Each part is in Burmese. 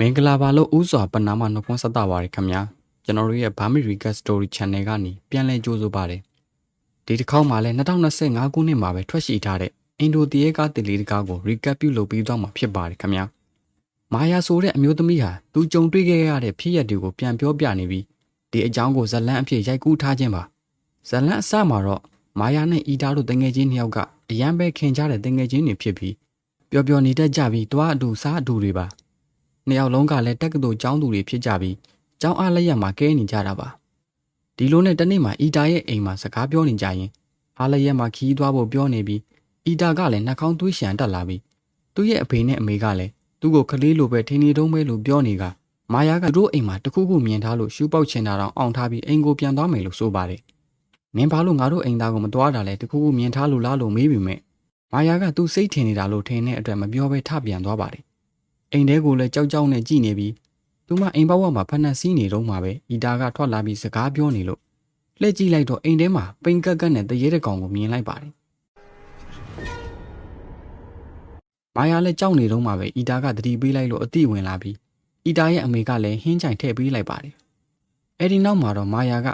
မင်္ဂလာပါလို့ဥစွာပနာမနှုတ်ခွန်းဆက်တာပါရခင်ဗျာကျွန်တော်တို့ရဲ့ Burmese Recap Story Channel ကနေပြန်လည်ကြိုးဆိုပါရစေဒီတစ်ခေါက်မှာလည်း2025ခုနှစ်မှာပဲထွက်ရှိထားတဲ့အင်ဒိုတရေကားတင်လေးတကားကို recap ပြုလုပ်ပြီးတော့မှာဖြစ်ပါတယ်ခင်ဗျာမာယာဆိုတဲ့အမျိုးသမီးဟာသူကြုံတွေ့ခဲ့ရတဲ့ဖြစ်ရပ်တွေကိုပြန်ပြောပြနေပြီးဒီအကြောင်းကိုဇလန်းအဖြစ်ရိုက်ကူးထားခြင်းပါဇလန်းအစမှာတော့မာယာနဲ့အီတာတို့တငယ်ချင်းနှစ်ယောက်ကအရန်ပဲခင်ကြတဲ့တငယ်ချင်းတွေဖြစ်ပြီးပျော်ပျော်နေတတ်ကြပြီးတွားအတူစားအတူတွေပါ နှစ်ယောက်လုံးကလည်းတက္ကသိုလ်ကျောင်းသူတွေဖြစ်ကြပြီးကျောင်းအားလက်ရက်မှာကဲနေကြတာပါဒီလိုနဲ့တနေ့မှာအီတာရဲ့အိမ်မှာစကားပြောနေကြရင်အားလက်ရက်မှာခီးသွားဖို့ပြောနေပြီးအီတာကလည်းနှာခေါင်းသွေးရှံတက်လာပြီးသူ့ရဲ့အဖေနဲ့အမေကလည်းသူ့ကိုကလေးလိုပဲထင်းနေတုံးပဲလို့ပြောနေကမာယာကသူတို့အိမ်မှာတခုခုမြင်ထားလို့ရှူးပေါက်ချင်တာတော့အောင်ထားပြီးအိမ်ကိုပြန်သွားမယ်လို့ဆိုပါတယ်နင်ဘာလို့ငါတို့အိမ်သားကိုမသွားတာလဲတခုခုမြင်ထားလို့လားလို့မေးပြီးမြဲမာယာကသူ့စိတ်ထင်နေတာလို့ထင်တဲ့အတွက်မပြောဘဲထပြန်သွားပါတယ် အိမ်ထဲကိုလည်းကြောက်ကြောက်နဲ့ကြည်နေပြီးသူမအိမ်ပေါက်ဝမှာဖက်နှက်စီးနေတော့မှပဲအီတာကထွက်လာပြီးစကားပြောနေလို့လှည့်ကြည့်လိုက်တော့အိမ်ထဲမှာပိန်ကက်ကက်နဲ့တရေတကောင်ကိုမြင်လိုက်ပါတယ်မာယာလည်းကြောက်နေတော့မှပဲအီတာကတတိပေးလိုက်လို့အတိဝင်လာပြီးအီတာရဲ့အမေကလည်းဟင်းချိုင်ထည့်ပေးလိုက်ပါတယ်အဲဒီနောက်မှာတော့မာယာက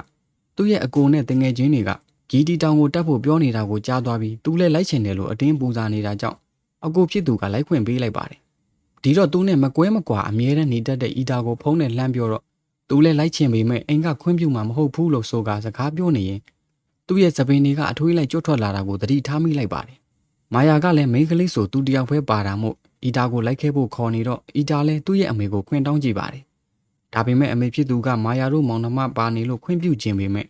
သူ့ရဲ့အကိုနဲ့တငယ်ချင်းတွေကဂီတီတောင်ကိုတက်ဖို့ပြောနေတာကိုကြားသွားပြီးသူလည်းလိုက်ချင်တယ်လို့အတင်းပူဇာနေတာကြောင့်အကိုဖြစ်သူကလိုက်ခွင့်ပေးလိုက်ပါတယ် ဒီတော့သူနဲ့မကွဲမကွာအမြဲတမ်းနေတတ်တဲ့အီတာကိုဖုံးနဲ့လှမ်းပြောတော့သူလည်းလိုက်ချင်ပေမဲ့အိမ်ကခွင့်ပြုမှာမဟုတ်ဘူးလို့ဆိုကစကားပြောနေရင်သူ့ရဲ့သပင်တွေကအထွေးလိုက်ကျွတ်ထွက်လာတာကိုသတိထားမိလိုက်ပါတယ်။မာယာကလည်းမိန်းကလေးဆိုသူတယောက်ပဲပါတာမို့အီတာကိုလိုက်ခဲ့ဖို့ခေါ်နေတော့အီတာလည်းသူ့ရဲ့အမေကိုခွင့်တောင်းကြည့်ပါတယ်။ဒါပေမဲ့အမေဖြစ်သူကမာယာတို့မောင်နှမပါနေလို့ခွင့်ပြုခြင်းပေမဲ့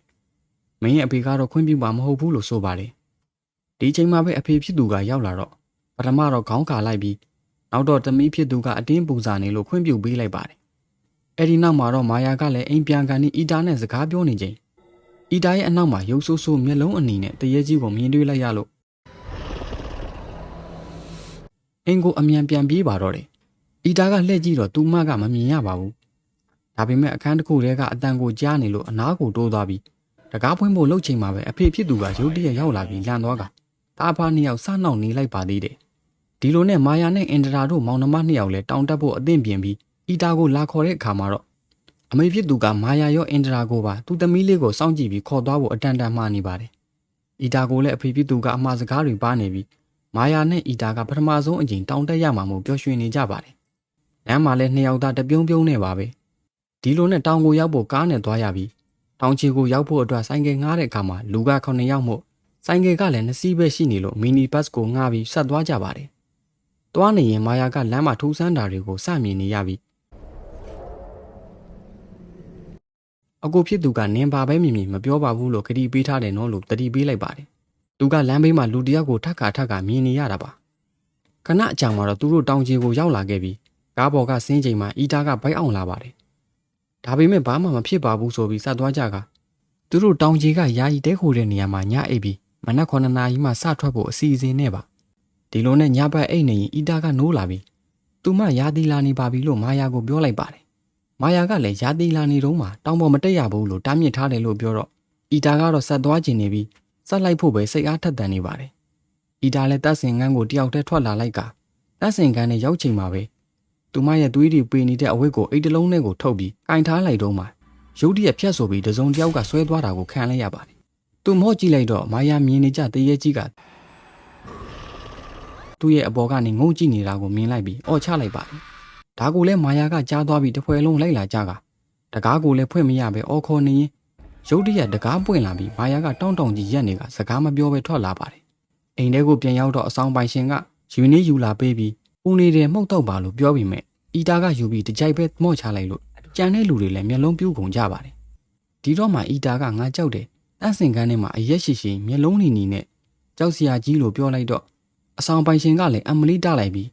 မင်းရဲ့အဖေကတော့ခွင့်ပြုမှာမဟုတ်ဘူးလို့ဆိုပါတယ်။ဒီချိန်မှာပဲအဖေဖြစ်သူကရောက်လာတော့ပထမတော့ခေါင်းကာလိုက်ပြီး နောက်တော့တမီးဖြစ်သူကအတင်းပူစာနေလို့ခွင့်ပြုပေးလိုက်ပါတယ်။အဲဒီနောက်မှာတော့မာယာကလည်းအိမ်ပြန်ကန်ပြီးအီတာနဲ့စကားပြောနေချိန်အီတာရဲ့အနောက်မှာရုပ်ဆိုးဆိုးမျက်လုံးအနီနဲ့တရေကြီးကိုမြင်တွေ့လိုက်ရလို့အင်ကိုအမြန်ပြန်ပြေးပါတော့တယ်။အီတာကလှည့်ကြည့်တော့သူမကမမြင်ရပါဘူး။ဒါပေမဲ့အခန်းတစ်ခုထဲကအတန်ကိုကြားနေလို့အနားကိုတိုးသွားပြီးတကားဖွင့်ဖို့လှုပ်ချိန်မှာပဲအဖေဖြစ်သူကရုတ်တရက်ရောက်လာပြီးလန့်သွားကတားဖားနှစ်ယောက်စနှောက်နေလိုက်ပါသေးတယ်။ ဒီလိုနဲ့မာယာနဲ့အင်ဒရာတို့မောင်နှမနှစ်ယောက်လည်းတောင်တက်ဖို့အသင့်ပြင်ပြီးအီတာကိုလာခေါ်တဲ့အခါမှာတော့အမေဖြစ်သူကမာယာရောအင်ဒရာကိုပါသူ့သမီးလေးကိုစောင့်ကြည့်ပြီးခေါ်သွားဖို့အတန်တန်မှနေပါတယ်။အီတာကိုလည်းအဖေဖြစ်သူကအမှားစကားတွေပါနေပြီးမာယာနဲ့အီတာကပထမဆုံးအကြိမ်တောင်တက်ရမှာမို့ပျော်ရွှင်နေကြပါတယ်။လမ်းမှာလည်းနှစ်ယောက်သားတပြုံးပြုံးနေပါပဲ။ဒီလိုနဲ့တောင်ကိုရောက်ဖို့ကားနဲ့သွားရပြီးတောင်ချီကိုရောက်ဖို့အတွက်ဆိုင်ကယ်ငှားတဲ့အခါမှာလူက9ယောက်မို့ဆိုင်ကယ်ကလည်း2စီးပဲရှိနေလို့မီနီဘတ်ကိုငှားပြီးဆက်သွားကြပါတယ်။ သွားနေရင်မာယာကလမ်းမှာထူးဆန်းတာတွေကိုစမြင်နေရပြီးအကိုဖြစ်သူကနင်ပါပဲမြင်မြင်မပြောပါဘူးလို့ခရီးပေးထားတယ်နော်လို့တတိပေးလိုက်ပါတယ်။သူကလမ်းဘေးမှာလူတယောက်ကိုထက်ခါထက်ခါမြင်နေရတာပါ။ခဏအကြာမှာတော့သူတို့တောင်ချီကိုရောက်လာခဲ့ပြီးကားပေါ်ကဆင်းချိန်မှာအီတာကဘိုက်အောင်လာပါတယ်။ဒါပေမဲ့ဘာမှမဖြစ်ပါဘူးဆိုပြီးဆက်သွားကြကသူတို့တောင်ချီကယာယီတဲခိုတဲ့နေရာမှာညအိပ်ပြီးမနက်9နာရီမှစထွက်ဖို့အစီအစဉ်နဲ့ပါ။ ဒီလိုနဲ့ညဘက်အိတ်နေရင်အီတာကနိုးလာပြီးသူမရာသီလာနေပါပြီလို့မာယာကိုပြောလိုက်ပါတယ်။မာယာကလည်းရာသီလာနေတော့မှတောင်ပေါ်မတက်ရဘူးလို့တားမြစ်ထားတယ်လို့ပြောတော့အီတာကတော့ဆက်သွားကျင်နေပြီးဆက်လိုက်ဖို့ပဲစိတ်အားထက်သန်နေပါတယ်။အီတာလည်းတပ်စင်ကန်းကိုတယောက်တည်းထွက်လာလိုက်ကတပ်စင်ကန်းနဲ့ရောက်ချိန်မှာပဲသူမရဲ့သွေးတွေပေနေတဲ့အဝတ်ကိုအိတ်တလုံးနဲ့ကိုထုတ်ပြီးကင်ထားလိုက်တော့မှရုတ်တရက်ဖြတ်ဆိုပြီးတစုံတယောက်ကဆွဲသွားတာကိုခံလိုက်ရပါတယ်။သူမော့ကြည့်လိုက်တော့မာယာမြင်နေကြတရေကြီးက သူ့ရဲ့အပေါ်ကနေငုံကြည့်နေတာကိုမြင်လိုက်ပြီးအော်ချလိုက်ပါတယ်။ဒါကိုလည်းမာယာကကြားသွားပြီးတစ်ဖွဲလုံးလိုက်လာကြကတကားကိုလည်းဖွင့်မရပဲအော်ခေါ်နေရင်ရုတ်တရက်တကားပွင့်လာပြီးမာယာကတောင်းတောင်းကြီးရက်နေကစကားမပြောဘဲထွက်လာပါတယ်။အိမ်ထဲကိုပြန်ရောက်တော့အဆောင်ပိုင်ရှင်ကယူနေယူလာပေးပြီးဦးနေတယ်မှုတ်တော့ပါလို့ပြောပြီးမြဲအီတာကယူပြီးတကြိုက်ပဲမော့ချလိုက်လို့ကြံတဲ့လူတွေလည်းမျက်လုံးပြူးကုန်ကြပါတယ်။ဒီတော့မှအီတာကငါကြောက်တယ်။တန့်စင်ကန်းထဲမှာအရက်ရှိရှိမျက်လုံးနီနီနဲ့ကြောက်စရာကြီးလို့ပြောလိုက်တော့ အဆောင်ပိုင်ရှင်ကလည်းအမလီတလိုက်ပြီး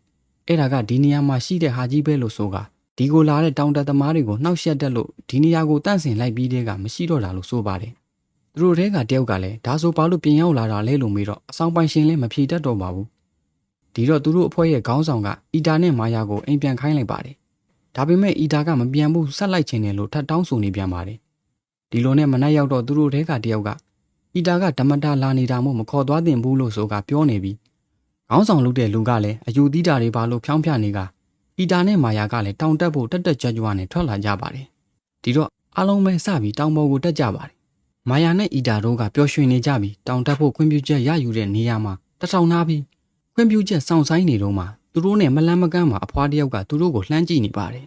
အဲ့ဒါကဒီနေရာမှာရှိတဲ့ဟာကြီးပဲလို့ဆိုကဒီကိုလာတဲ့တောင်တသမားတွေကိုနှောက်ယှက်တက်လို့ဒီနေရာကိုတန့်စင်လိုက်ပြီးတဲ့ကမရှိတော့တာလို့ဆိုပါတယ်။သူတို့တဲကတယောက်ကလည်းဒါဆိုဘာလို့ပြင်ရောက်လာတာလဲလို့မေးတော့အဆောင်ပိုင်ရှင်လည်းမဖြေတတ်တော့ပါဘူး။ဒီတော့သူတို့အဖွဲ့ရဲ့ခေါင်းဆောင်ကအီတာနဲ့မာယာကိုအိမ်ပြန်ခိုင်းလိုက်ပါတယ်။ဒါပေမဲ့အီတာကမပြန်ဘူးဆက်လိုက်ချင်တယ်လို့ထပ်တောင်းဆိုနေပြန်ပါတယ်။ဒီလိုနဲ့မနက်ရောက်တော့သူတို့တဲကတယောက်ကအီတာကဓမ္မတာလာနေတာမို့မခေါ်သွားသင့်ဘူးလို့ဆိုကပြောနေပြီး ခေါင်းဆောင်လုပ်တဲ့လူကလည်းအယူသီးတာတွေပါလို့ဖြောင်းပြနေကအီတာနဲ့မာယာကလည်းတောင်တက်ဖို့တက်တက်ကြွကြွနဲ့ထွက်လာကြပါတယ်ဒီတော့အားလုံးပဲစပြီးတောင်ပေါ်ကိုတက်ကြပါတယ်မာယာနဲ့အီတာတို့ကပျော်ရွှင်နေကြပြီးတောင်တက်ဖို့ခွင့်ပြုချက်ရယူတဲ့နေရာမှာတထောင်နာပြီးခွင့်ပြုချက်စောင့်ဆိုင်နေတော့မှသူတို့နဲ့မလန်းမကန်းမှာအဖွားတစ်ယောက်ကသူတို့ကိုလှမ်းကြည့်နေပါတယ်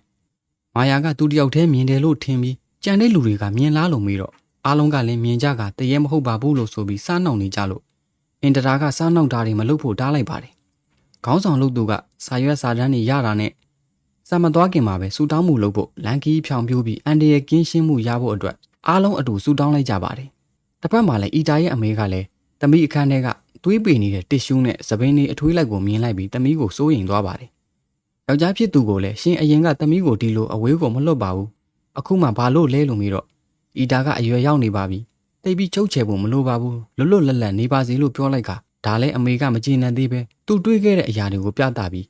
မာယာကသူတစ်ယောက်တည်းမြင်တယ်လို့ထင်ပြီးကြံတဲ့လူတွေကမြင်လားလို့မေးတော့အားလုံးကလည်းမြင်ကြကတရေမဟုတ်ပါဘူးလို့ဆိုပြီးစားနှောင်နေကြလို့ အင်တရာကစားနှောင်တာတွေမလုပ်ဖို့တားလိုက်ပါတယ်ခေါင်းဆောင်လုပ်သူကစာရွက်စာတမ်းတွေရတာနဲ့စာမသွားခင်မှာပဲစူတောင်းမှုလုပ်ဖို့လန်ကီဖြောင်ပြိုးပြီးအန်ဒီရဲ့ကင်းရှင်းမှုရဖို့အတွက်အားလုံးအတူစူတောင်းလိုက်ကြပါတယ်။တစ်ဖက်မှာလည်းအီတာရဲ့အမေကလည်းတမီအခန်းထဲကသွေးပေနေတဲ့တစ်ရှူးနဲ့သပင်းလေးအထွေးလိုက်ကိုမြင်လိုက်ပြီးတမီကိုစိုးရိမ်သွားပါတယ်။ယောက်ျားဖြစ်သူကိုလည်းရှင်အရင်ကတမီကိုဒီလိုအဝေးကိုမလွတ်ပါဘူး။အခုမှဘာလို့လဲလို့မေးတော့အီတာကအရွယ်ရောက်နေပါပြီ။ တိတ်ပြီးချုပ်ချယ်ဖို့မလိုပါဘူး။လွတ်လွတ်လပ်လပ်နေပါစေလို့ပြောလိုက်ကဒါလည်းအမေကမကျေနပ်သေးပဲသူတွေးခဲ့တဲ့အရာတွေကိုပြသပြီး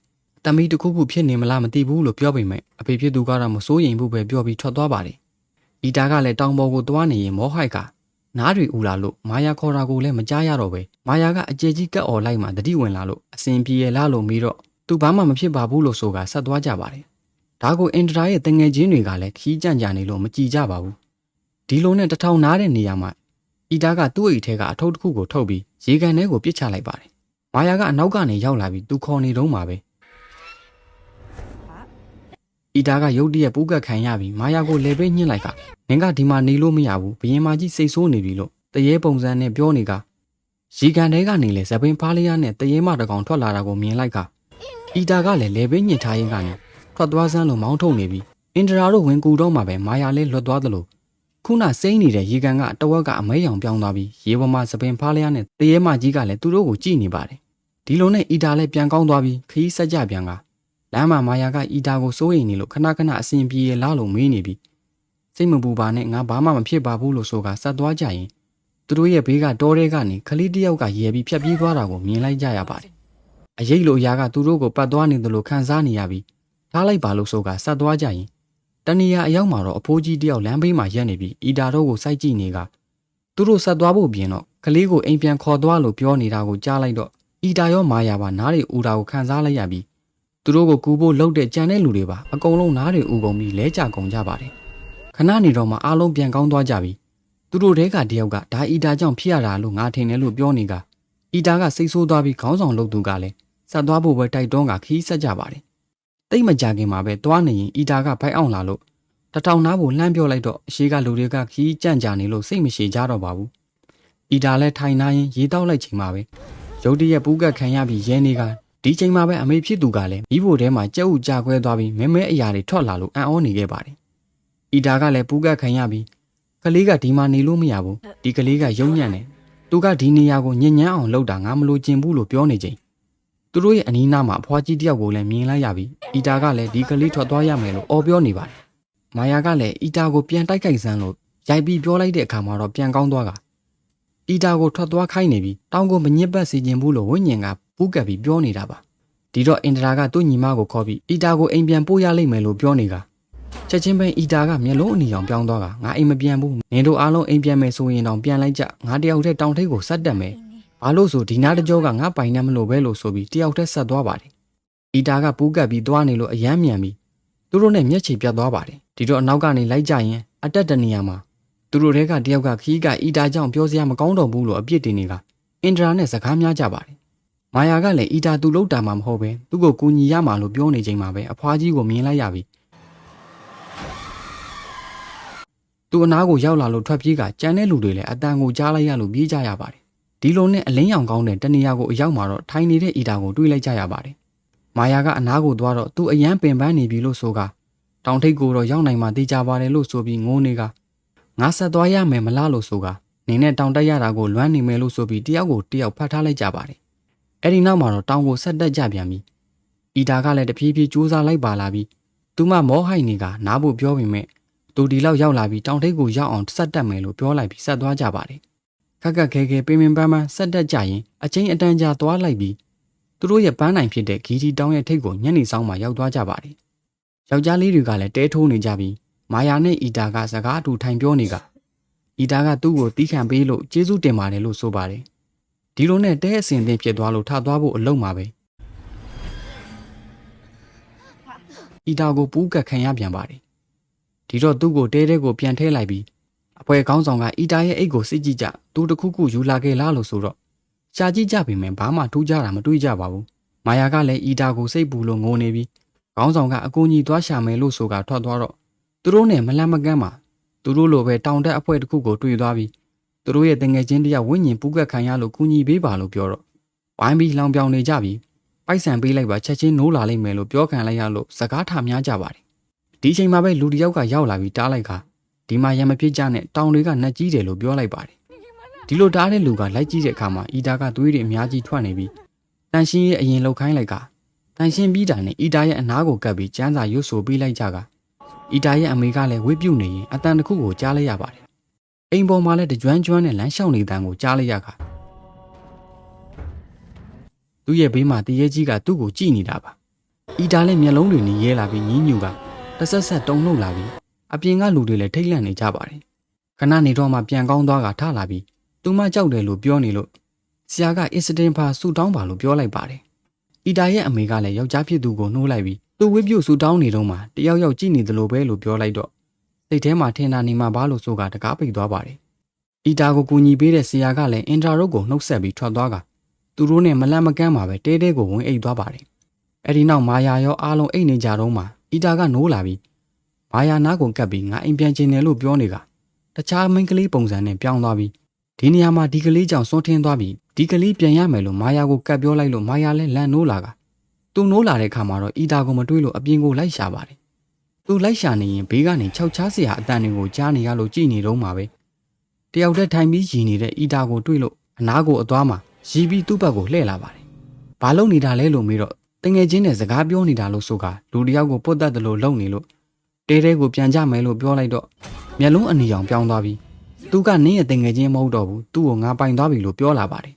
တမီတစ်ခုခုဖြစ်နေမလားမသိဘူးလို့ပြောပေမဲ့အဖေဖြစ်သူကတော့မစိုးရိမ်ဘူးပဲပြောပြီးထွက်သွားပါတယ်။အီတာကလည်းတောင်ပေါ်ကိုသွားနေရင်မောဟိုက်ကနားတွေဥလာလို့မာယာခေါ်တာကိုလည်းမကြားရတော့ပဲမာယာကအကျယ်ကြီးကက်អော်လိုက်မှတတိဝင်လာလို့အစင်ပြေရလားလို့မေးတော့သူဘာမှမဖြစ်ပါဘူးလို့ဆိုကဆက်သွားကြပါတယ်။ဒါကိုအင်ဒရာရဲ့တငယ်ချင်းတွေကလည်းခီးကြံ့ကြံနေလို့မကြည်ကြပါဘူး။ဒီလိုနဲ့တထောင်နားတဲ့နေရာမှာ အီတာကသူ့အိတ်ထဲကအထုပ်တစ်ခုကိုထုတ်ပြီးရေကန်ထဲကိုပစ်ချလိုက်ပါတယ်။မာယာကအနောက်ကနေရောက်လာပြီးသူခေါ်နေတော့မှာပဲ။အီတာကရုတ်တရက်ပူးကတ်ခံရပြီးမာယာကိုလေပိတ်ညှစ်လိုက်ကနင်ကဒီမှာနေလို့မရဘူးဘရင်မကြီးစိတ်ဆိုးနေပြီလို့တရေပုံစံနဲ့ပြောနေကရေကန်ထဲကနေလေဇပင်ဖားလျားနဲ့တရေမတကောင်ထွက်လာတာကိုမြင်လိုက်ကအီတာကလည်းလေပိတ်ညှစ်ထားရင်းကနေထွက်သွားစမ်းလို့မောင်းထုတ်နေပြီးအင်ဒရာတို့ဝင်ကူတော့မှပဲမာယာလေးလွတ်သွားသလို ခုနစိမ့်နေတဲ့ရေကန်ကတဝက်ကအမဲရောင်ပြောင်းသွားပြီးရေပေါ်မှာစပင်ဖားလျားနဲ့တရေမကြီးကလည်းသူတို့ကိုကြည့်နေပါတယ်ဒီလိုနဲ့အီတာလည်းပြန်ကောင်းသွားပြီးခရီးဆက်ကြပြန်ကလမ်းမှာမာယာကအီတာကိုစိုးရိမ်နေလို့ခဏခဏအစဉ်ပြေရလားလို့မေးနေပြီးစိတ်မပူပါနဲ့ငါဘာမှမဖြစ်ပါဘူးလို့ဆိုကဆက်သွားကြရင်သူတို့ရဲ့ဘေးကတောထဲကနေခလေးတစ်ယောက်ကရဲပြီးဖြတ်ပြေးသွားတာကိုမြင်လိုက်ကြရပါတယ်အရေးလိုအရာကသူတို့ကိုပတ်သွားနေတယ်လို့ခံစားနေရပြီးထားလိုက်ပါလို့ဆိုကဆက်သွားကြရင် တဏီယာအရောက်မှာတော့အဖိုးကြီးတယောက်လမ်းဘေးမှာရက်နေပြီးအီတာတို့ကိုစိုက်ကြည့်နေကသူတို့ဆက်သွားဖို့ပြင်တော့ကလေးကိုအိမ်ပြန်ခေါ်သွားလို့ပြောနေတာကိုကြားလိုက်တော့အီတာရောမာယာပါနားတွေဦးတာကိုခံစားလိုက်ရပြီးသူတို့ကိုကူဖို့လှုပ်တဲ့ကြံတဲ့လူတွေပါအကုန်လုံးနားတွေဦးကုန်ပြီးလဲကြကုန်ကြပါတယ်ခဏနေတော့မှအားလုံးပြန်ကောင်းသွားကြပြီးသူတို့တဲကတယောက်ကဒါအီတာကြောင့်ဖြစ်ရတာလို့ငါထင်တယ်လို့ပြောနေကအီတာကစိတ်ဆိုးသွားပြီးခေါင်းဆောင်လုပ်သူကလည်းဆက်သွားဖို့ပဲတိုက်တွန်းကခီးဆက်ကြပါတယ် တိတ်မကြခင်မှာပဲသွားနေရင်အီတာကဖိုက်အောင်လာလို့တထောင်နားကိုလှမ်းပြောလိုက်တော့အရှိကလူတွေကခီးကြန့်ကြာနေလို့စိတ်မရှိကြတော့ပါဘူးအီတာလည်းထိုင်နာရင်ရေတောက်လိုက်ချိန်မှာပဲရုတ်တရက်ပူးကတ်ခံရပြီးရဲနေကဒီချိန်မှာပဲအမေဖြစ်သူကလည်းမိဖို့ထဲမှာကြက်ဥကြာခွဲသွားပြီးမဲမဲအရာတွေထွက်လာလို့အံ့ဩနေခဲ့ပါတယ်အီတာကလည်းပူးကတ်ခံရပြီးကလေးကဒီမှာနေလို့မရဘူးဒီကလေးကယုံညံ့တယ်သူကဒီနေရာကိုညဉ့်ညမ်းအောင်လုပ်တာငါမလို့ကျင်ဘူးလို့ပြောနေချိန် သူတို့ရဲ့အနီးနားမှာအဖွားကြီးတယောက်ကိုလည်းမြင်လိုက်ရပြီးအီတာကလည်းဒီကလေးထွက်သွားရမယ်လို့အော်ပြောနေပါတယ်မာယာကလည်းအီတာကိုပြန်တိုက်ခိုက်စမ်းလို့ရိုက်ပြီးပြောလိုက်တဲ့အခါမှာတော့ပြန်ကောင်းသွားကအီတာကိုထွက်သွားခိုင်းနေပြီးတောင်းကိုမညစ်ပတ်စေခြင်းဘူးလို့ဝိညာဉ်ကပူးကပ်ပြီးပြောနေတာပါဒီတော့အင်ဒရာကသူ့ညီမကိုခေါ်ပြီးအီတာကိုအိမ်ပြန်ပို့ရလိမ့်မယ်လို့ပြောနေကချက်ချင်းပဲအီတာကမျက်လုံးအနီအောင်ပြောင်းသွားကငါအိမ်မပြန်ဘူးနင်တို့အားလုံးအိမ်ပြန်မယ်ဆိုရင်တော့ပြန်လိုက်ကြငါတယောက်တည်းတောင်ထိပ်ကိုဆက်တက်မယ် ဘာလို့ဆိုဒီနားတကြောကငါပိုင်နေမလို့ပဲလို့ဆိုပြီးတယောက်တည်းဆက်သွားပါတယ်အီတာကပူးကပ်ပြီးသွားနေလို့အယမ်းမြန်ပြီးသူတို့နဲ့မျက်ခြေပြတ်သွားပါတယ်ဒီတော့အနောက်ကနေလိုက်ကြရင်အတက်တနေရာမှာသူတို့တဲကတယောက်ကခီးကအီတာကြောင့်ပြောစရာမကောင်းတော့ဘူးလို့အပြစ်တင်နေကအင်ဒရာနဲ့စကားများကြပါတယ်မာယာကလည်းအီတာသူ့လောက်တာမှမဟုတ်ပဲသူ့ကိုကူညီရမှာလို့ပြောနေချိန်မှာပဲအဖွားကြီးကိုမြင်လိုက်ရပြီသူ့အနားကိုရောက်လာလို့ထွက်ပြေးကကြံတဲ့လူတွေလည်းအတန်ကိုကြားလိုက်ရလို့ပြေးကြရပါတယ် ဒီလိုနဲ့အလင်းရောင်ကောင်းတဲ့တနေရာကိုအရောက်မှာတော့ထိုင်နေတဲ့အီတာကိုတွေးလိုက်ကြရပါတယ်မာယာကအနားကိုသွားတော့သူအယမ်းပင်ပန်းနေပြီလို့ဆိုကတောင်ထိပ်ကိုတော့ရောက်နိုင်မှသိကြပါတယ်လို့ဆိုပြီးငိုးနေကငါဆက်သွားရမယ်မလားလို့ဆိုကနေနဲ့တောင်တက်ရတာကိုလွမ်းနေမယ်လို့ဆိုပြီးတယောက်ကိုတယောက်ဖတ်ထားလိုက်ကြပါတယ်အဲ့ဒီနောက်မှာတော့တောင်ကိုဆက်တက်ကြပြန်ပြီအီတာကလည်းတဖြည်းဖြည်းစူးစမ်းလိုက်ပါလာပြီးသူမမောဟိုက်နေကနားဖို့ပြောပေမဲ့သူဒီလောက်ရောက်လာပြီးတောင်ထိပ်ကိုရောက်အောင်ဆက်တက်မယ်လို့ပြောလိုက်ပြီးဆက်သွားကြပါတယ် ခက်ခက်ခဲခဲပင်ပင်ပန်းပန်းဆက်တက်ကြရင်အချင်းအတန်းကြာသွားလိုက်ပြီးသူတို့ရဲ့ပန်းနိုင်ဖြစ်တဲ့ဂီတီတောင်ရဲ့ထိပ်ကိုညနေဆောင်မှရောက်သွားကြပါတယ်ယောက်ျားလေးတွေကလည်းတဲထိုးနေကြပြီးမာယာနဲ့အီတာကစကားအတူထိုင်ပြောနေကအီတာကသူ့ကိုတီးခံပေးလို့ကျေးဇူးတင်ပါတယ်လို့ဆိုပါတယ်ဒီလိုနဲ့တဲအစင်သင်ဖြစ်သွားလို့ထသွားဖို့အလုံးမှာပဲအီတာကိုပူးကတ်ခံရပြန်ပါတယ်ဒီတော့သူ့ကိုတဲတဲကိုပြန်ထဲလိုက်ပြီး အဖွဲကောင်းဆောင်ကအီတာရဲ့အိတ်ကိုစစ်ကြည့်ကြသူတခုခုယူလာခဲ့လားလို့ဆိုတော့ရှာကြည့်ကြပြီမယ်ဘာမှထူးကြတာမတွေးကြပါဘူးမာယာကလည်းအီတာကိုစိတ်ပူလို့ငိုနေပြီးကောင်းဆောင်ကအကူကြီးသွားရှာမယ်လို့ဆိုတာထွက်သွားတော့သူတို့နဲ့မလန့်မကန်းမှာသူတို့လိုပဲတောင်တက်အဖွဲတစ်ခုကိုတွေ့သွားပြီးသူတို့ရဲ့တငယ်ချင်းတယောက်ဝိညာဉ်ပူးကတ်ခံရလို့ကူညီပေးပါလို့ပြောတော့ဝိုင်းပြီးလောင်ပြောင်နေကြပြီးပိုက်ဆံပေးလိုက်ပါချက်ချင်းနိုးလာလိမ့်မယ်လို့ပြောခံလိုက်ရလို့စကားထများကြပါတယ်ဒီအချိန်မှာပဲလူတစ်ယောက်ကရောက်လာပြီးတားလိုက်က ဒီမှာရံမဖြစ်ကြနဲ့တောင်တွေကနှက်ကြီးတယ်လို့ပြောလိုက်ပါတယ်ဒီလိုတားတဲ့လူကလိုက်ကြည့်တဲ့အခါမှာအီတာကသွေးတွေအများကြီးထွက်နေပြီးတန်ရှင်းရဲ့အရင်လှုပ်ခိုင်းလိုက်ကတန်ရှင်းပြီးတာနဲ့အီတာရဲ့အနားကိုကပ်ပြီးကျန်းစာရွတ်ဆိုပေးလိုက်ကြကအီတာရဲ့အမေကလည်းဝိပြုတ်နေရင်အတန်တစ်ခုကိုကြားလိုက်ရပါတယ်အိမ်ပေါ်မှာလည်းတကြွမ်းကြွမ်းနဲ့လမ်းလျှောက်နေတန်ကိုကြားလိုက်ရကသူ့ရဲ့ဘေးမှာတရေကြီးကသူ့ကိုကြည့်နေတာပါအီတာလည်းမျက်လုံးတွေနဲ့ရဲလာပြီးညင်းညူကတဆက်ဆက်တုံလှုပ်လာပြီး အပြင်ကလူတွေလည်းထိတ်လန့်နေကြပါတယ်ခဏနေတော့မှပြန်ကောင်းသွားကထလာပြီးသူမကြောက်တယ်လို့ပြောနေလို့ဆရာကအစ္စတင်ဖာဆူတောင်းပါလို့ပြောလိုက်ပါတယ်အီတာရဲ့အမေကလည်းယောက်ျားဖြစ်သူကိုနှိုးလိုက်ပြီးသူဝိပြုတ်ဆူတောင်းနေတော့မှတယောက်ယောက်ကြည့်နေတယ်လို့ပဲလို့ပြောလိုက်တော့စိတ်ထဲမှာထင်တာနေမှာဘာလို့ဆိုကတကားပိတ်သွားပါတယ်အီတာကိုကူညီပေးတဲ့ဆရာကလည်းအင်တာရုတ်ကိုနှုတ်ဆက်ပြီးထွက်သွားကသူတို့နဲ့မလန့်မကန်းမှာပဲတဲတဲကိုဝင်အိတ်သွားပါတယ်အဲ့ဒီနောက်မာယာရောအားလုံးအိတ်နေကြတော့မှအီတာကနိုးလာပြီး မာယာနားကိုကပ်ပြီးငါအိမ်ပြန်ချင်တယ်လို့ပြောနေကတခြားမိန်းကလေးပုံစံနဲ့ပြောင်းသွားပြီးဒီနေရာမှာဒီကလေးကြောင့်စွန့်ထင်းသွားပြီးဒီကလေးပြန်ရမယ်လို့မာယာကိုကပ်ပြောလိုက်လို့မာယာလည်းလန့်နိုးလာကသူနိုးလာတဲ့အခါမှာတော့အီတာကိုမတွေးလို့အပြင်ကိုလိုက်ရှာပါတယ်သူလိုက်ရှာနေရင်ဘေးကနေခြောက်ချားစရာအတန်တွေကိုကြားနေရလို့ကြည်နေတော့မှာပဲတယောက်တည်းထိုင်ပြီးရည်နေတဲ့အီတာကိုတွေးလို့အနားကိုအသွားမှာရီးပြီးသူ့ဘက်ကိုလှည့်လာပါတယ်ဘာလို့နေတာလဲလို့မေးတော့တငယ်ချင်းနဲ့စကားပြောနေတာလို့ဆိုကလူတယောက်ကိုပုတ်တတ်တယ်လို့လုံနေလို့ တဲတဲကိုပြန်ကြမယ်လို့ပြောလိုက်တော့မျက်လုံးအနီရောင်ပြောင်းသွားပြီးသူကနင်းရဲ့တငယ်ချင်းမဟုတ်တော့ဘူးသူ့ကိုငါပိုင်သွားပြီလို့ပြောလာပါတယ်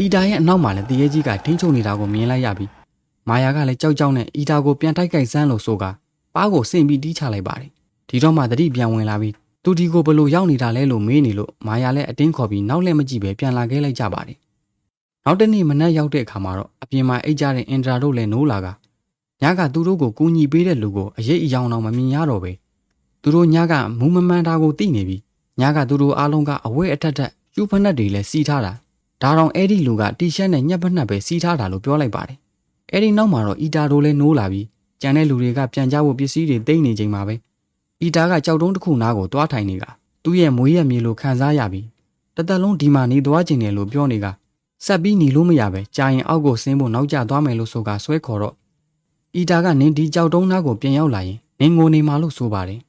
အီတာရဲ့အနောက်မှာလည်းတရေကြီးကထိန်းချုပ်နေတာကိုမြင်လိုက်ရပြီးမာယာကလည်းကြောက်ကြောက်နဲ့အီတာကိုပြန်တိုက်ခိုက်စမ်းလို့ဆိုကပါးကိုဆင့်ပြီးတီးချလိုက်ပါတယ်ဒီတော့မှတတိပြန်ဝင်လာပြီးသူဒီကိုဘလို့ရောက်နေတာလဲလို့မေးနေလို့မာယာလည်းအတင်းခေါ်ပြီးနောက်လည်းမကြည့်ပဲပြန်လာခဲ့လိုက်ကြပါတယ်နောက်တနေ့မနက်ရောက်တဲ့အခါမှာတော့အပြင်မှာအိတ်ကြတဲ့အင်ဒရာတို့လည်းနိုးလာက ညကသူတို့ကိုကူညီပေးတဲ့လူကိုအရေးအယောင်တော့မမြင်ရတော့ပဲသူတို့ညကမူးမမှန်တာကိုသိနေပြီညကသူတို့အားလုံးကအဝဲအထက်ထက်ကျူးဖက်နှက်တွေလည်းစီးထားတာဒါတော့အဲ့ဒီလူကတီရှပ်နဲ့ညက်ဖက်နှက်ပဲစီးထားတာလို့ပြောလိုက်ပါတယ်အဲ့ဒီနောက်မှာတော့အီတာတို့လည်းနိုးလာပြီးကြံတဲ့လူတွေကပြန်ကြဖို့ပစ္စည်းတွေတိတ်နေချိန်မှာပဲအီတာကကြောက်တုံးတစ်ခုနားကိုတွားထိုင်နေကသူ့ရဲ့မွေးရမြေလိုခံစားရပြီးတသက်လုံးဒီမှာနေသွားခြင်းတယ်လို့ပြောနေကဆက်ပြီးหนีလို့မရပဲကြာရင်အောက်ကိုဆင်းဖို့နောက်ကျသွားမယ်လို့ဆိုကဆွဲခေါ်တော့ အီတာကနင်းဒီကြောက်တုံးသားကိုပြန်ရောက်လာရင်နင်းငိုနေမှလို့ဆိုပါတယ်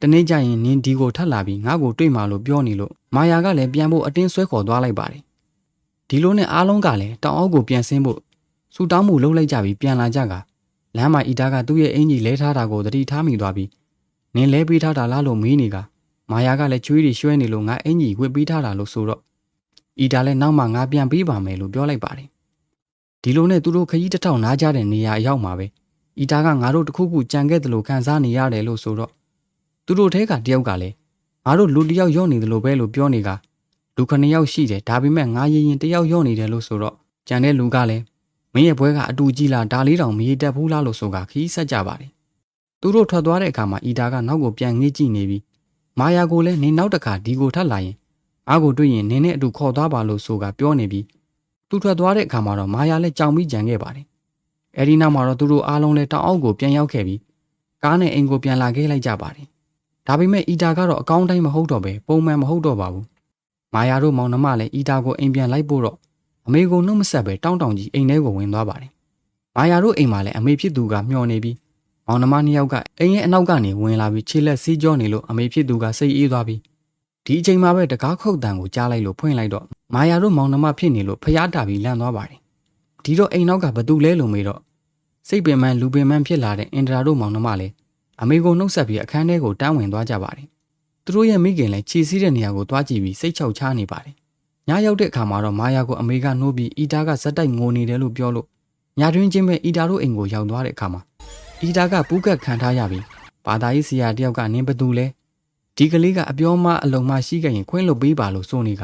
တနေ့ကျရင်နင်းဒီကိုထပ်လာပြီးငါ့ကိုတွေ့မှလို့ပြောနေလို့မာယာကလည်းပြန်ဖို့အတင်းဆွဲခေါ်သွားလိုက်ပါတယ်ဒီလိုနဲ့အားလုံးကလည်းတောင်အောက်ကိုပြန်ဆင်းဖို့ဆူတောင်းမှုလုပ်လိုက်ကြပြီးပြန်လာကြကလမ်းမှာအီတာကသူ့ရဲ့အင်ကြီးလဲထားတာကိုသတိထားမိသွားပြီးနင်းလဲပေးထားတာလားလို့မေးနေကမာယာကလည်းချွေးတွေရွှဲနေလို့ငါအင်ကြီးဝစ်ပေးထားတာလို့ဆိုတော့အီတာလည်းနောက်မှငါပြန်ပေးပါမယ်လို့ပြောလိုက်ပါတယ်ဒီလိုနဲ့သူတို့ခကြီးတစ်ထောင်နားကြတဲ့နေရာအရောက်မှာပဲ အီတာကငါတို့တခုခုကြံခဲ့တယ်လို့ခံစားနေရတယ်လို့ဆိုတော့သူတို့ထဲကတယောက်ကလည်းငါတို့လူတယောက်ရော့နေတယ်လို့ပဲလို့ပြောနေကလူခဏယောက်ရှိတယ်ဒါပေမဲ့ငါရင်ရင်တယောက်ရော့နေတယ်လို့ဆိုတော့ကြံတဲ့လူကလည်းမင်းရဲ့ဘွဲကအတူကြီးလားဒါလေးတောင်မရေတက်ဘူးလားလို့ဆိုကခီးဆက်ကြပါတယ်သူတို့ထွက်သွားတဲ့အခါမှာအီတာကနောက်ကိုပြန်ငေးကြည့်နေပြီးမာယာကိုလည်းနင်းနောက်တစ်ခါဒီကိုထပ်လာရင်အားကိုတွေ့ရင်နင်းနဲ့အတူခေါ်သွားပါလို့ဆိုကပြောနေပြီးသူထွက်သွားတဲ့အခါမှာတော့မာယာလည်းကြောင်ပြီးကြံခဲ့ပါတယ် အဲဒီနောက်မှာတော့သူတို့အားလုံးလည်းတောင်အောက်ကိုပြန်ရောက်ခဲ့ပြီးကားနဲ့အိမ်ကိုပြန်လာခဲ့လိုက်ကြပါတယ်ဒါပေမဲ့အီတာကတော့အကောင်းတိုင်းမဟုတ်တော့ပဲပုံမှန်မဟုတ်တော့ပါဘူးမာယာတို့မောင်နှမလည်းအီတာကိုအိမ်ပြန်လိုက်ဖို့တော့အမေကိုနှုတ်မဆက်ပဲတောင်းတောင်ကြီးအိမ်ထဲကိုဝင်သွားပါတယ်မာယာတို့အိမ်မှာလည်းအမေဖြစ်သူကမျှော်နေပြီးမောင်နှမနှစ်ယောက်ကအိမ်ရဲ့အနောက်ကနေဝင်လာပြီးခြေလက်စီးကြောနေလို့အမေဖြစ်သူကစိတ်အေးသွားပြီးဒီအချိန်မှာပဲတကားခုတ်တန်ကိုကြားလိုက်လို့ဖွင့်လိုက်တော့မာယာတို့မောင်နှမဖြစ်နေလို့ဖျားတာပြီးလန့်သွားပါတယ် ဒီတော့အိမ်နောက်ကဘသူလဲလို့မေးတော့စိတ်ပင်ပန်းလူပင်ပန်းဖြစ်လာတဲ့အင်ဒရာတို့မောင်နှမလည်းအမေကိုနှုတ်ဆက်ပြီးအခန်းထဲကိုတန်းဝင်သွားကြပါတယ်သူတို့ရဲ့မိခင်လည်းခြေစည်းတဲ့နေရာကိုသွားကြည့်ပြီးစိတ်ချောက်ချားနေပါတယ်ညရောက်တဲ့အခါမှာတော့မာယာကိုအမေကနှိုးပြီးအီတာကဇက်တိုက်ငိုနေတယ်လို့ပြောလို့ညတွင်ချင်းပဲအီတာတို့အိမ်ကိုရောက်သွားတဲ့အခါမှာအီတာကပူးကတ်ခံထားရပြီးဘာသာရေးဆရာတယောက်ကနင်းဘသူလဲဒီကလေးကအပြောမအလုံးမရှိခဲ့ရင်ခွင့်လွတ်ပေးပါလို့ဆိုနေက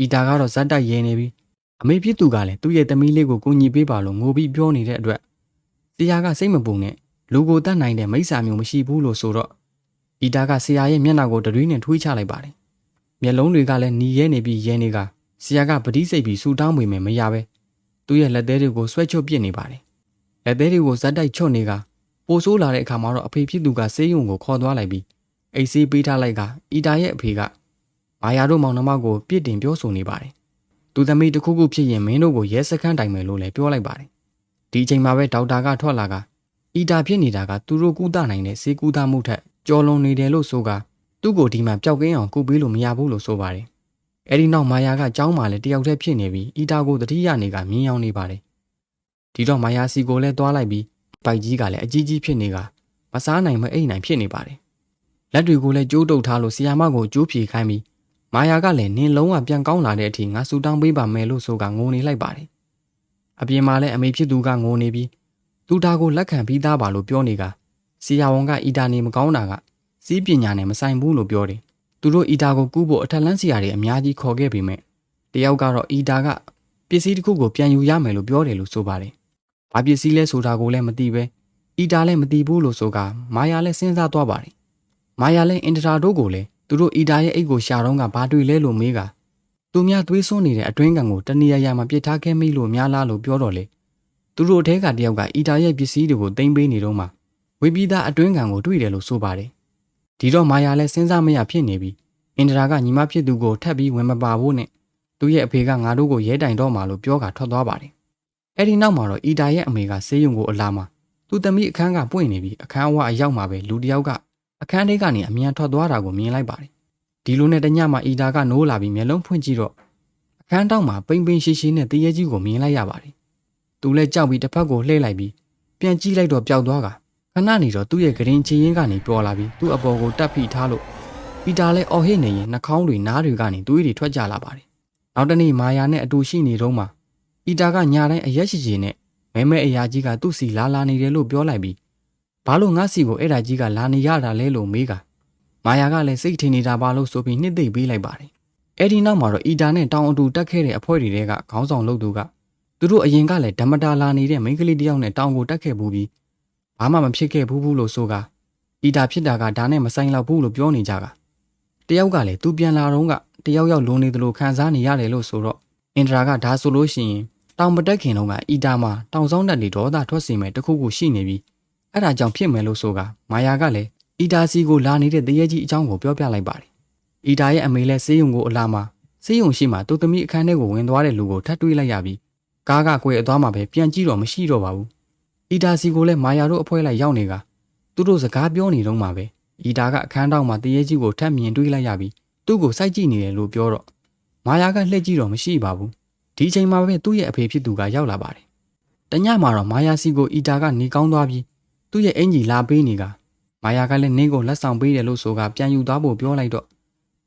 အီတာကတော့ဇက်တိုက်ရဲနေပြီး အမေဖြစ်သူကလည်းသူ့ရဲ့သမီးလေးကိုကူညီပေးပါလို့ငိုပြီးပြောနေတဲ့အတွက်ဆရာကစိတ်မပူနဲ့လူကိုတတ်နိုင်တဲ့မိစ္ဆာမျိုးမရှိဘူးလို့ဆိုတော့အီတာကဆရာရဲ့မျက်နှာကိုတရွေးနဲ့ထွေးချလိုက်ပါတယ်မျက်လုံးတွေကလည်းหนีရဲနေပြီးရဲနေကဆရာကပတိစိတ်ပြီးဆူတောင်းပေမဲ့မရပဲသူ့ရဲ့လက်သေးတွေကိုဆွဲချွတ်ပစ်နေပါတယ်လက်သေးတွေကိုဇက်တိုက်ချွတ်နေကပိုဆိုးလာတဲ့အခါမှာတော့အဖေဖြစ်သူကဆေးရုံကိုခေါ်သွားလိုက်ပြီးအိတ်ဆေးပေးထားလိုက်ကအီတာရဲ့အဖေကမာယာတို့မောင်နှမကိုပြစ်တင်ပြောဆိုနေပါတယ် သူသမီးတစ်ခုခုဖြစ်ရင်မင်းတို့ကိုရဲစခန်းတိုင်မယ်လို့လည်းပြောလိုက်ပါတယ်ဒီအချိန်မှာပဲဒေါက်တာကထွက်လာကအီတာဖြစ်နေတာကသူတို့ကုသနိုင်တဲ့ဆေးကုသမှုထက်ကြော်လွန်နေတယ်လို့ဆိုကသူ့ကိုဒီမှာပျောက်ကင်းအောင်ကုပေးလို့မရဘူးလို့ဆိုပါတယ်အဲဒီနောက်မာယာကကြောင်းမှလည်းတယောက်တည်းဖြစ်နေပြီးအီတာကိုတတိယနေကမြင်းအောင်နေပါတယ်ဒီတော့မာယာစီကိုလည်းသွားလိုက်ပြီးပိုက်ကြီးကလည်းအကြီးကြီးဖြစ်နေကမစားနိုင်မအိပ်နိုင်ဖြစ်နေပါတယ်လက်တွေကိုလည်းကြိုးတုပ်ထားလို့ဆီယာမကိုကြိုးဖြေခိုင်းပြီး မာယာကလည်းနင်းလုံးဝပြန်ကောင်းလာတဲ့အထိငါဆူတောင်းပေးပါမယ်လို့ဆိုကငိုနေလိုက်ပါတယ်အပြင်မှာလည်းအမေဖြစ်သူကငိုနေပြီးသူဒါကိုလက်ခံပြီးသားပါလို့ပြောနေကဆီယာဝန်ကအီတာနေမကောင်းတာကစီးပညာနဲ့မဆိုင်ဘူးလို့ပြောတယ်သူတို့အီတာကိုကူးဖို့အထက်လန်းစီယာတွေအများကြီးခေါ်ခဲ့ပေမဲ့တယောက်ကတော့အီတာကပစ္စည်းတစ်ခုကိုပြန်ယူရမယ်လို့ပြောတယ်လို့ဆိုပါတယ်။ဘာပစ္စည်းလဲဆိုတာကိုလည်းမသိပဲအီတာလည်းမသိဘူးလို့ဆိုကမာယာလည်းစဉ်းစားသွားပါတယ်။မာယာလည်းအင်တရာတို့ကိုလည်း သူတို့အီတာရဲ့အိတ်ကိုရှာတော့ကဘာတွေ့လဲလို့မေးကသူများသွေးစွန်းနေတဲ့အတွင်းကန်ကိုတနေရာရာမှာပြစ်ထားခဲ့မိလို့များလားလို့ပြောတော့လေသူတို့အထဲကတယောက်ကအီတာရဲ့ပစ္စည်းတွေကိုတင်ပေးနေတော့မှဝေပြီးသားအတွင်းကန်ကိုတွေ့တယ်လို့ဆိုပါတယ်။ဒီတော့မာယာလည်းစဉ်းစားမရဖြစ်နေပြီးအင်ဒရာကညီမဖြစ်သူကိုထပ်ပြီးဝင်မပါဖို့နဲ့သူ့ရဲ့အဖေကငါတို့ကိုရဲတိုင်တော့မှလို့ပြောကထွက်သွားပါတယ်။အဲ့ဒီနောက်မှာတော့အီတာရဲ့အမေကဆေးရုံကိုအလာမှာသူ့သမီးအခန်းကပွင့်နေပြီးအခန်းအဝအရောက်မှာပဲလူတယောက်က အခန်းထဲကနေအမြန်ထွက်သွားတာကိုမြင်လိုက်ပါတယ်။ဒီလိုနဲ့တညမှာအီတာကနိုးလာပြီးမျက်လုံးဖွင့်ကြည့်တော့အခန်းတောက်မှာပိန်ပိန်ရှိရှိနဲ့တရေကြီးကိုမြင်လိုက်ရပါတယ်။သူလည်းကြောက်ပြီးတစ်ဖက်ကိုလှည့်လိုက်ပြီးပြန်ကြည့်လိုက်တော့ပျောက်သွားကခဏနေတော့သူ့ရဲ့ဂရင်ချင်ရင်ကနေပေါ်လာပြီးသူ့အပေါ်ကိုတက်ဖိထားလို့ပီတာလည်းအော်ဟစ်နေရင်နှာခေါင်းတွေနားတွေကနေသွေးတွေထွက်ကြလာပါတယ်။နောက်တနေ့မာယာနဲ့အတူရှိနေတော့မှပီတာကညာတိုင်းအရက်ရှိရှိနဲ့မဲမဲအရာကြီးကသူ့စီလာလာနေတယ်လို့ပြောလိုက်ပြီး ဘာလို့ငါစီကိုအဲ့ဒါကြီးကလာနေရတာလဲလို့မေးကမာယာကလည်းစိတ်ထင်နေတာပါလို့ဆိုပြီးနှစ်သိမ့်ပေးလိုက်ပါတယ်။အဲ့ဒီနောက်မှာတော့အီတာနဲ့တောင်အတူတက်ခဲ့တဲ့အဖွဲတွေကခေါင်းဆောင်လုပ်သူကသူတို့အရင်ကလည်းဓမ္မတာလာနေတဲ့မိန်းကလေးတယောက်နဲ့တောင်ကိုတက်ခဲ့ဘူးပြီးဘာမှမဖြစ်ခဲ့ဘူးဘူးလို့ဆိုကအီတာဖြစ်တာကဒါနဲ့မဆိုင်တော့ဘူးလို့ပြောနေကြတာတယောက်ကလည်းသူပြန်လာတော့ကတယောက်ယောက်လုံးနေသလိုခံစားနေရတယ်လို့ဆိုတော့အင်ဒရာကဒါဆိုလို့ရှိရင်တောင်မတက်ခင်တုန်းကအီတာမှာတောင်ဆောင်တက်တွေဒေါသထွက်စီမဲ့တခုခုရှိနေပြီး အဲ့ဒါကြောင့်ဖြစ်မယ်လို့ဆိုကမာယာကလည်းအီတာစီကိုလာနေတဲ့တရေကြီးအကြောင်းကိုပြောပြလိုက်ပါတယ်။အီတာရဲ့အမေလည်းဆေးရုံကိုအလာမှာဆေးရုံရှိမှသူ့သမီးအခန်းထဲကိုဝင်သွားတဲ့လူကိုထပ်တွေ့လိုက်ရပြီးကားကကွယ်အသွားမှာပဲပြန်ကြည့်တော့မရှိတော့ပါဘူး။အီတာစီကိုလည်းမာယာတို့အဖွဲလိုက်ရောက်နေကသူတို့စကားပြောနေတော့မှပဲအီတာကအခန်းတောက်မှာတရေကြီးကိုထပ်မြင်တွေ့လိုက်ရပြီးသူ့ကိုစိုက်ကြည့်နေတယ်လို့ပြောတော့မာယာကလှည့်ကြည့်တော့မရှိပါဘူးဒီအချိန်မှာပဲသူ့ရဲ့အဖေဖြစ်သူကရောက်လာပါတယ်တညမှာတော့မာယာစီကိုအီတာကနေကောင်းသွားပြီး သူ့ရဲ့အင်ကြီးလာပေးနေကမာယာကလည်းနင်းကိုလက်ဆောင်ပေးတယ်လို့ဆိုကပြန်ယူသွားဖို့ပြောလိုက်တော့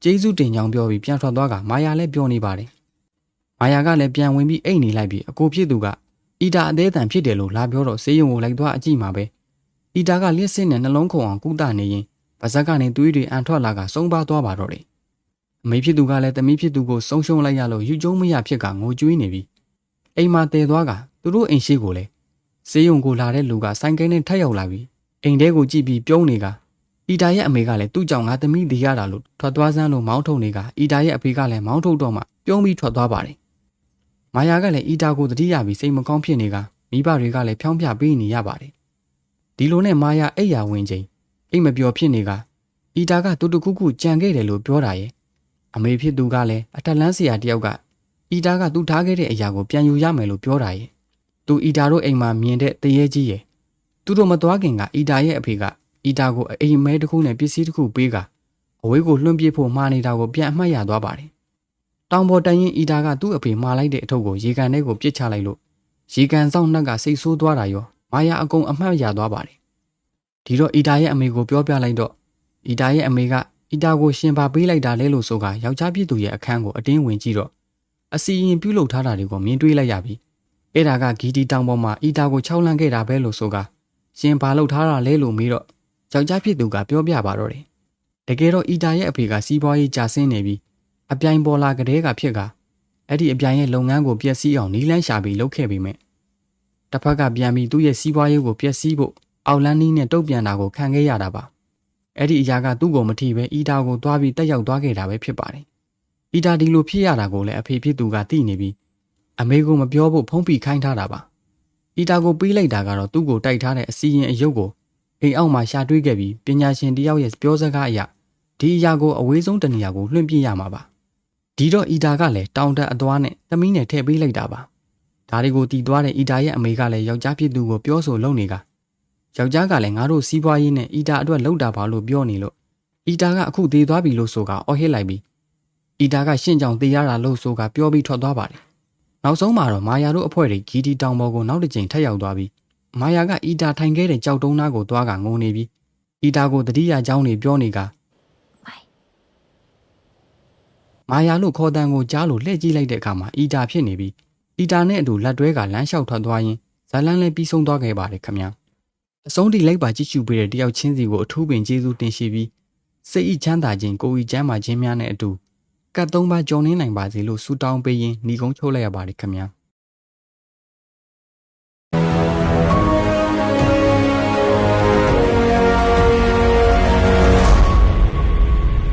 ကျေးဇူးတင်ကြောင်းပြောပြီးပြန်ထွက်သွားကမာယာလည်းပြောနေပါတယ်မာယာကလည်းပြန်ဝင်ပြီးအိတ်နေလိုက်ပြီးအကိုဖြစ်သူကအီတာအသေးအံဖြစ်တယ်လို့လာပြောတော့ဆေးရုံကိုလိုက်သွားအကြည့်မှာပဲအီတာကလျှက်စစ်နဲ့နှလုံးခုန်အောင်ကုသနေရင်ပါဇက်ကနေသွေးတွေအန်ထွက်လာကစုံပါသွားပါတော့တယ်အမေဖြစ်သူကလည်းတမီးဖြစ်သူကိုဆုံးရှုံးလိုက်ရလို့ယူကျုံမရဖြစ်ကငိုကြွေးနေပြီအိမ်မှာတည်သွားကသူတို့အိမ်ရှိကိုလည်း ဆေးရုံကိုလာတဲ့လူကဆိုင်ကဲနဲ့ထက်ရောက်လာပြီးအိမ်ထဲကိုကြည့်ပြီးပြုံးနေကအီတာရဲ့အမေကလည်းသူ့ကြောင့်ငါသမီးဒီရတာလို့ထွက်သွားစမ်းလို့မောင်းထုတ်နေကအီတာရဲ့အဖေကလည်းမောင်းထုတ်တော့မှပြုံးပြီးထွက်သွားပါတယ်မာယာကလည်းအီတာကိုတတိယပြီးစိတ်မကောင်းဖြစ်နေကမိဘတွေကလည်းဖြောင်းပြပေးနေရပါတယ်ဒီလိုနဲ့မာယာအိပ်ယာဝင်ချိန်အိမ်မပျော်ဖြစ်နေကအီတာကတူတခုခုကြံခဲ့တယ်လို့ပြောတာရဲ့အမေဖြစ်သူကလည်းအထက်လန်းဆရာတယောက်ကအီတာကသူ့ထားခဲ့တဲ့အရာကိုပြန်ယူရမယ်လို့ပြောတာရဲ့ သူအီတာတို့အိမ်မှာမြင်တဲ့တရေကြီးရဲ့သူတို့မသွားခင်ကအီတာရဲ့အဖေကအီတာကိုအိမ်မဲတစ်ခုနဲ့ပစ္စည်းတစ်ခုပေးကအဝေးကိုလွှင့်ပြဖို့မှားနေတာကိုပြန်အမှတ်ရသွားပါတယ်တောင်ပေါ်တန်ရင်အီတာကသူ့အဖေမှားလိုက်တဲ့အထုပ်ကိုရေကန်ထဲကိုပြစ်ချလိုက်လို့ရေကန်ဆောင်နှက်ကစိတ်ဆိုးသွားတာရောမာယာအကုန်အမှတ်ရသွားပါတယ်ဒီတော့အီတာရဲ့အမေကိုပြောပြလိုက်တော့အီတာရဲ့အမေကအီတာကိုရှင်ပါပေးလိုက်တာလဲလို့ဆိုကယောက်ျားပြည်သူရဲ့အခန်းကိုအတင်းဝင်ကြည့်တော့အစီရင်ပြုတ်လုထားတာတွေကိုမြင်တွေ့လိုက်ရပြီ အဲ့ဒါကဂီတီတောင်ပေါ်မှာအီတာကိုခြောက်လန့်ခဲ့တာပဲလို့ဆိုကရှင်ပါလုထားတာလဲလို့မေးတော့ယောက်ျားဖြစ်သူကပြောပြပါတော့တယ်တကယ်တော့အီတာရဲ့အဖေကစီးပွားရေးကြာဆင်းနေပြီးအပြိုင်ပေါ်လာကလေးကဖြစ်ကအဲ့ဒီအပြိုင်ရဲ့လုပ်ငန်းကိုပျက်စီးအောင်နီးလန်းရှာပြီးလုပ်ခဲ့ပေမဲ့တစ်ဖက်ကပြန်ပြီးသူ့ရဲ့စီးပွားရေးကိုပျက်စီးဖို့အောက်လန်းနီးနဲ့တုတ်ပြန်တာကိုခံခဲ့ရတာပါအဲ့ဒီအရာကသူ့ကိုမထိပဲအီတာကိုသွားပြီးတက်ရောက်သွားခဲ့တာပဲဖြစ်ပါတယ်အီတာဒီလိုဖြစ်ရတာကိုလည်းအဖေဖြစ်သူကသိနေပြီး အမေကိုမပြောဖို့ဖုံးဖိခိုင်းထားတာပါအီတာကိုပြီးလိုက်တာကတော့သူ့ကိုတိုက်ထားတဲ့အစီရင်အယုတ်ကိုအိမ်အောက်မှာရှာတွေးခဲ့ပြီးပညာရှင်တယောက်ရဲ့ပြောစကားအရဒီအရာကိုအဝေးဆုံးတနေရာကိုလွှင့်ပြရမှာပါဒီတော့အီတာကလည်းတောင်တက်အသွားနဲ့သမီးနဲ့ထည့်ပေးလိုက်တာပါဒါတွေကိုတီးသွားတဲ့အီတာရဲ့အမေကလည်းယောက်ျားဖြစ်သူကိုပြောဆိုလုံနေကယောက်ျားကလည်းငါတို့စီးပွားရေးနဲ့အီတာအတွက်လှုပ်တာပါလို့ပြောနေလို့အီတာကအခုသေးသွားပြီလို့ဆိုကအော်ဟစ်လိုက်ပြီးအီတာကရှင့်ကြောင်သေးရတာလို့ဆိုကပြောပြီးထွက်သွားပါတယ် နောက်ဆုံးမှာတော့မာယာတို့အဖွဲ့တွေဂီတီတောင်ပေါ်ကိုနောက်တစ်ကြိမ်ထပ်ရောက်သွားပြီးမာယာကအီတာထိုင်ခဲ့တဲ့ကြောက်တုံးသားကိုသွားကငုံနေပြီးအီတာကိုတတိယเจ้าနေပြောနေက မိုင် မာယာလို့ခေါ်တန်ကိုကြားလို့လှည့်ကြည့်လိုက်တဲ့အခါမှာအီတာဖြစ်နေပြီးအီတာနဲ့အတူလက်တွဲကလမ်းလျှောက်ထွက်သွားရင်ဇလန်းလည်းပြီးဆုံးသွားခဲ့ပါတယ်ခင်ဗျာအဆုံးထိလိုက်ပါကြည့်ရှုပေးတဲ့တယောက်ချင်းစီကိုအထူးပင်ကျေးဇူးတင်ရှိပြီးစိတ်ဤချမ်းသာခြင်းကိုယ်ဤချမ်းသာခြင်းများနဲ့အတူ ကတ်သုံးပါကြော်နှင်းနိုင်ပါစေလို့ဆုတောင်းပေးရင်းညီကုန်းချုပ်လိုက်ရပါတယ်ခင်ဗျာ